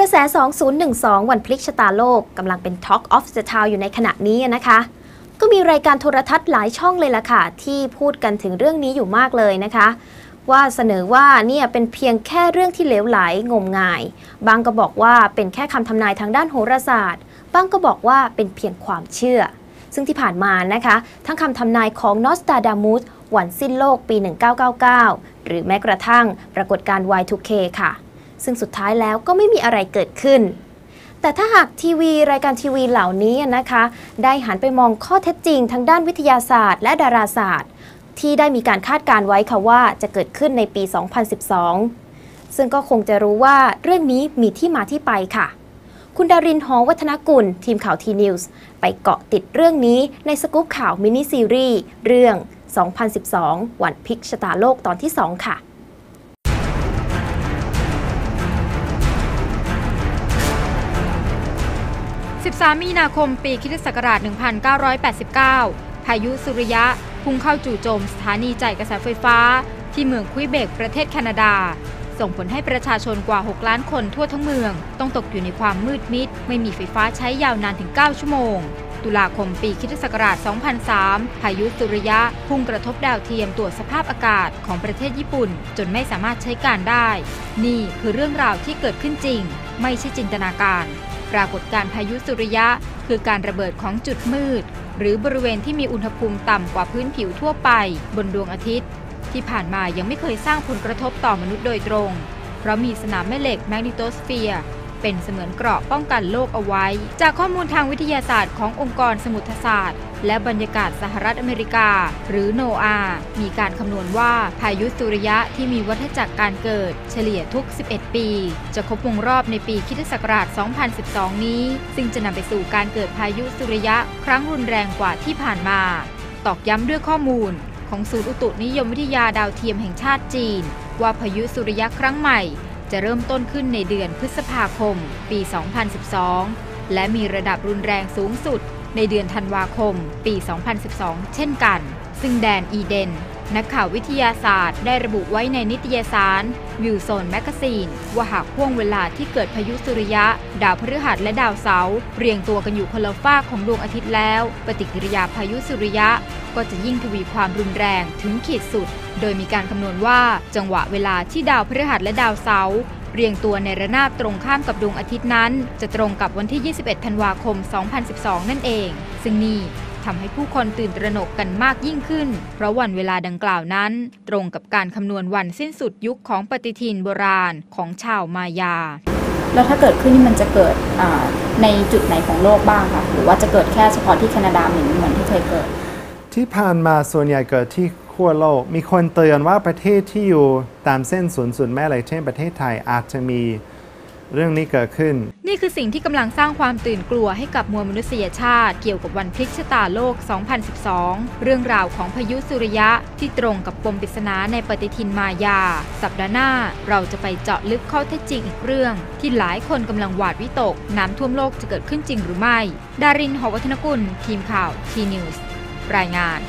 ระแส 2012 วันพลิกชะตาโลกกำลังเป็น Talk of the Town อยู่ในขณะนี้นะคะ ก็มีรายการโทรทัศน์หลายช่องเลยล่ะค่ะ ที่พูดกันถึงเรื่องนี้อยู่มากเลยนะคะ ว่าเสนอว่าเนี่ยเป็นเพียงแค่เรื่องที่เหลวไหลงมงาย บางก็บอกว่าเป็นแค่คำทำนายทางด้านโหราศาสตร์ บางก็บอกว่าเป็นเพียงความเชื่อ ซึ่งที่ผ่านมานะคะ ทั้งคำทำนายของนอสตาดามุสวันสิ้นโลกปี 1999 หรือแม้กระทั่งปรากฏการณ์ Y2K ค่ะ ซึ่งสุดท้ายแล้วก็ไม่มีอะไรเกิดขึ้น แต่ถ้าหากทีวีรายการทีวีเหล่านี้นะคะ ได้หันไปมองข้อเท็จจริงทางด้านวิทยาศาสตร์ และดาราศาสตร์ ที่ได้มีการคาดการไว้ค่ะว่าจะเกิดขึ้นในปี 2012 ซึ่งก็คงจะรู้ว่าเรื่องนี้มีที่มาที่ไปค่ะ คุณดารินหอวัฒนกุล ทีมข่าวทีนิวส์ไปเกาะติดเรื่องนี้ในสกู๊ปข่าวมินิซีรีส์เรื่อง 2012 วันพลิกชะตาโลกตอนที่ 2 ค่ะ 13 มีนาคม ปีคิศักราช1989 พายุสุริยะ พุ่งเข้าจู่โจมสถานีจ่ายกระแสไฟฟ้า ที่เมืองควิเบกประเทศแคนาดา ส่งผลให้ประชาชนกว่า 6 ล้านคนทั่วทั้งเมือง ต้องตกอยู่ในความมืดมิด ไม่มีไฟฟ้าใช้ยาวนานถึง 9 ชั่วโมง ตุลาคมปีคิศักราช2003 พายุสุริยะ พุ่งกระทบดาวเทียมตรวจสภาพอากาศของประเทศญี่ปุ่น จนไม่สามารถใช้การได้ นี่คือเรื่องราวที่เกิดขึ้นจริง ไม่ใช่จินตนาการ ปรากฏการพายุสุริยะ คือการระเบิดของจุดมืด หรือบริเวณที่มีอุณหภูมิต่ำกว่าพื้นผิวทั่วไปบนดวงอาทิตย์ ที่ผ่านมายังไม่เคยสร้างผลกระทบต่อมนุษย์โดยตรง เพราะมีสนามแม่เหล็กแมกนิโตสเฟียร์ เป็นเสมือนเกราะป้องกันโลกเอาไว้ จากข้อมูลทางวิทยาศาสตร์ขององค์กรสมุทรศาสตร์ และบรรยากาศสหรัฐอเมริกา หรือโนอา มีการคำนวณว่าพายุสุริยะที่มีวัฏจักรการเกิด เฉลี่ยทุก 11 ปี จะครบวงรอบในปีคิศักราช 2012 นี้ ซึ่งจะนำไปสู่การเกิดพายุสุริยะครั้งรุนแรงกว่าที่ผ่านมา ตอกย้ำด้วยข้อมูล ของศูนย์อุตุนิยมวิทยาดาวเทียมแห่งชาติจีน ว่าพายุสุริยะครั้งใหม่ จะเริ่มต้นขึ้นในเดือนพฤษภาคม ปี 2012 และมีระดับรุนแรงสูงสุด ในเดือนธันวาคม ปี 2012 เช่นกัน ซึ่งแดนอีเดน นักข่าววิทยาศาสตร์ได้ระบุไว้ในนิตยสารวิวโซนแมกซีนว่าหากห่วงเวลาที่เกิดพายุสุริยะ ดาวพฤหัสและดาวเสาร์เรียงตัวกันอยู่คนละฝากของดวงอาทิตย์แล้ว ปฏิกิริยาพายุสุริยะ ก็จะยิ่งทวีความรุนแรงถึงขีดสุด โดยมีการคำนวณว่าจังหวะเวลาที่ดาวพฤหัสและดาวเสาร์เรียงตัวในระนาบตรงข้ามกับดวงอาทิตย์นั้น จะตรงกับวันที่ 21 ธันวาคม 2012 นั่นเอง ซึ่งนี่ทำให้ผู้คนตื่นตระหนกกันมากยิ่งขึ้น เพราะวันเวลาดังกล่าวนั้น ตรงกับการคำนวณวันสิ้นสุดยุคของปฏิทินโบราณของชาวมายา แล้วถ้าเกิดขึ้นนี่มันจะเกิดในจุดไหนของโลกบ้างคะหรือว่าจะเกิดแค่เฉพาะที่แคนาดาเหมือนเหมือนที่เคยเกิด ที่ผ่านมาส่วนใหญ่เกิดที่ขั้วโลก มีคนเตือนว่าประเทศที่อยู่ตามเส้นศูนย์ศูนย์แม่เหล็กเช่นประเทศไทยอาจจะมีเรื่องนี้เกิดขึ้น นี่คือสิ่งที่กำลังสร้างความตื่นกลัวให้กับมวลมนุษยชาติ เกี่ยวกับวันพลิกชะตาโลก 2012 เรื่องราวของพายุสุริยะที่ตรงกับปมปริศนาในปฏิทินมายา สัปดาห์หน้า เราจะไปเจาะลึกข้อเท็จจริงอีกเรื่อง ที่หลายคนกำลังหวาดวิตก น้ำท่วมโลกจะเกิดขึ้นจริงหรือไม่ ดารินหอวัฒนกุล ทีมข่าวทีนิวส์ รายงาน